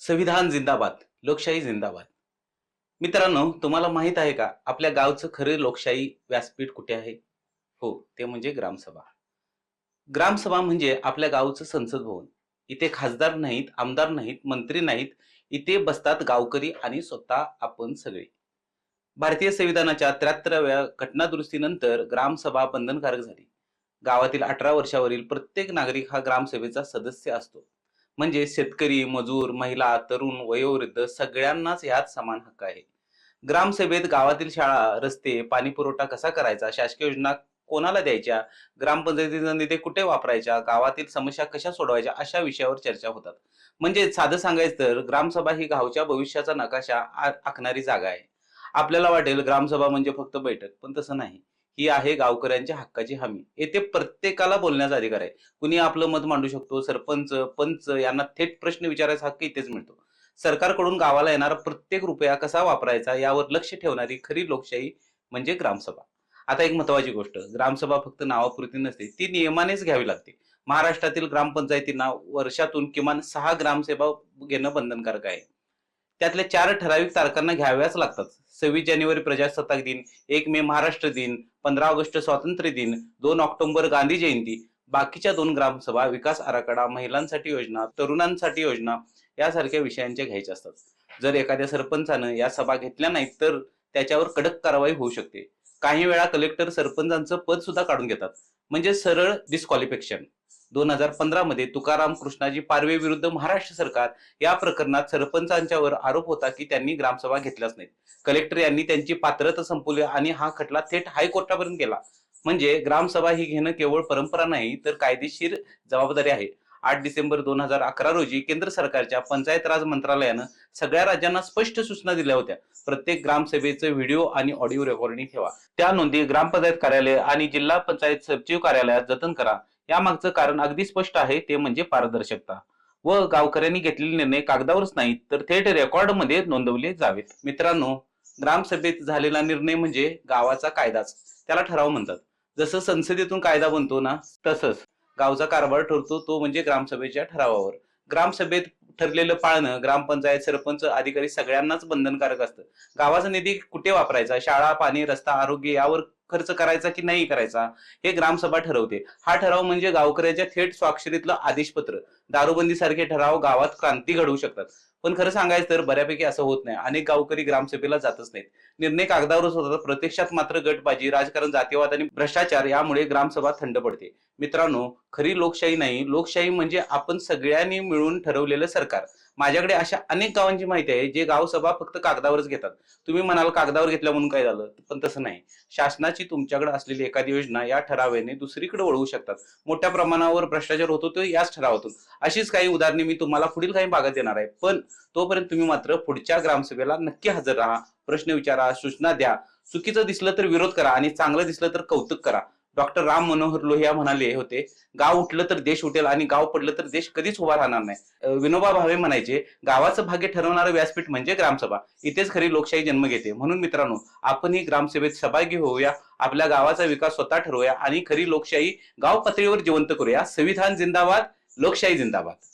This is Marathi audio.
संविधान जिंदाबाद लोकशाही जिंदाबाद. मित्रांनो तुम्हाला माहीत आहे का आपल्या गावचं खरं लोकशाही व्यासपीठ कुठे आहे? हो ते म्हणजे ग्रामसभा. ग्रामसभा म्हणजे आपल्या गावचं संसद भवन. इथे खासदार नाहीत आमदार नाहीत मंत्री नाहीत इथे बसतात गावकरी आणि स्वतः आपण सगळे. भारतीय संविधानाच्या त्र्याहत्तराव्या घटनादुरुस्तीनंतर ग्रामसभा बंधनकारक झाली. गावातील अठरा वर्षावरील प्रत्येक नागरिक हा ग्रामसभेचा सदस्य असतो. म्हणजे शेतकरी मजूर महिला तरुण वयोवृद्ध सगळ्यांनाच यात समान हक्क आहे. ग्रामसभेत गावातील शाळा रस्ते पाणी पुरवठा कसा करायचा शासकीय योजना कोणाला द्यायच्या ग्रामपंचायतीचा निधी कुठे वापरायच्या गावातील समस्या कशा सोडवायच्या अशा विषयावर चर्चा होतात. म्हणजे साधं सांगायचं तर ग्रामसभा ही गावच्या भविष्याचा नकाशा आखणारी जागा आहे. आपल्याला वाटेल ग्रामसभा म्हणजे फक्त बैठक पण तसं नाही. ही आहे गावकऱ्यांच्या हक्काची हमी. येथे प्रत्येकाला बोलण्याचा अधिकार आहे. कुणी आपलं मत मांडू शकतो सरपंच पंच यांना थेट प्रश्न विचारायचा हक्क इथेच मिळतो. सरकारकडून गावाला येणारा प्रत्येक रुपया कसा वापरायचा यावर लक्ष ठेवणारी खरी लोकशाही म्हणजे ग्रामसभा. आता एक महत्वाची गोष्ट ग्रामसभा फक्त नावापुरती नसते ती नियमानेच घ्यावी लागते. महाराष्ट्रातील ग्रामपंचायतींना वर्षातून किमान सहा ग्रामसेवा घेणं बंधनकारक आहे. त्यातल्या चार ठराविक तारखांना घ्याव्याच लागतात. सव्वीस जानेवारी प्रजासत्ताक दिन एक मे महाराष्ट्र दिन पंधरा ऑगस्ट स्वातंत्र्य दिन दोन ऑक्टोबर गांधी जयंती बाकीच्या दोन ग्रामसभा विकास आराखडा महिलांसाठी योजना तरुणांसाठी योजना यासारख्या विषयांच्या घ्यायच्या असतात. जर एखाद्या सरपंचानं या सभा घेतल्या नाहीत तर त्याच्यावर कडक कारवाई होऊ शकते. काही वेळा कलेक्टर सरपंचांचं पद सुद्धा काढून घेतात. म्हणजे सरळ डिस्क्वालिफिकेशन दोन हजार पंधरा मध्ये तुकाराम कृष्णाजी पारवे विरुद्ध महाराष्ट्र सरकार या प्रकरणात सरपंचांच्यावर आरोप होता की त्यांनी ग्रामसभा घेतल्याच नाहीत कलेक्टर यांनी त्यांची पात्रता संपवली आणि हा खटला थेट हायकोर्टापर्यंत गेला. म्हणजे ग्रामसभा ही घेणं केवळ परंपरा नाही तर कायदेशीर जबाबदारी आहे. आठ डिसेंबर दोन हजार अकरा रोजी केंद्र सरकारच्या पंचायत राज मंत्रालयानं सगळ्या राज्यांना स्पष्ट सूचना दिल्या होत्या. प्रत्येक ग्रामसभेचं व्हिडिओ आणि ऑडिओ रेकॉर्डिंग ठेवा. त्या नोंदी ग्रामपंचायत कार्यालय आणि जिल्हा पंचायत सचिव कार्यालयात जतन करा. यामागचं कारण अगदी स्पष्ट आहे ते म्हणजे पारदर्शकता. व गावकऱ्यांनी घेतलेले निर्णय कागदावरच नाहीत तर थेट रेकॉर्डमध्ये नोंदवले जावेत. मित्रांनो ग्रामसभेत झालेला निर्णय म्हणजे गावाचा कायदाच. त्याला ठराव म्हणतात. जसं संसदेतून कायदा बनतो ना तसंच गावचा कारभार ठरतो तो म्हणजे ग्रामसभेच्या ठरावावर. ग्रामसभेत ठरलेलं पाळणं ग्रामपंचायत सरपंच अधिकारी सगळ्यांनाच बंधनकारक असतं. गावाचा निधी कुठे वापरायचा? शाळा पाणी रस्ता आरोग्य यावर खर्च करायचा की नाही करायचा हे ग्रामसभा ठरवते. हा ठराव म्हणजे गावकऱ्याच्या थेट स्वाक्षरीतलं आदेशपत्र. दारूबंदी सारखे ठराव गावात क्रांती घडवू शकतात. पण खरं सांगायचं तर बऱ्यापैकी असं होत नाही. अनेक गावकरी ग्रामसभेला जातच नाहीत. निर्णय कागदावरच होतात. प्रत्यक्षात मात्र गटबाजी राजकारण जातीवाद आणि भ्रष्टाचार यामुळे ग्रामसभा थंड पडते. मित्रांनो खरी लोकशाही नाही. लोकशाही म्हणजे आपण सगळ्यांनी मिळून ठरवलेलं सरकार. माझ्याकडे अशा अनेक गावांची माहिती आहे जे गावसभा फक्त कागदावरच घेतात. तुम्ही म्हणाल कागदावर घेतल्या म्हणून काय झालं? पण तसं नाही. शासनाची तुमच्याकडे असलेली एखादी योजना या ठरावाने दुसरीकडे वळवू शकतात. मोठ्या प्रमाणावर भ्रष्टाचार होतो तो याच ठरावातून. अशीच काही उदाहरणे मी तुम्हाला पुढील काही भागात देणार आहे. पण तोपर्यंत तुम्ही मात्र पुढच्या ग्रामसभेला नक्की हजर राहा. प्रश्न विचारा सूचना द्या. चुकीचं दिसलं तर विरोध करा आणि चांगलं दिसलं तर कौतुक करा. डॉक्टर राम मनोहर लोहिया म्हणाले होते गाव उठलं तर देश उठेल आणि गाव पडलं तर देश कधीच उभा राहणार नाही. विनोबा भावे म्हणायचे गावाचं भाग्य ठरवणारं व्यासपीठ म्हणजे ग्रामसभा. इथेच खरी लोकशाही जन्म घेते. म्हणून मित्रांनो आपणही ग्रामसभेत सहभागी होऊया आपल्या गावाचा विकास स्वतः ठरवूया आणि खरी लोकशाही गाव पातळीवर जिवंत करूया. संविधान जिंदाबाद लोकशाही जिंदाबाद.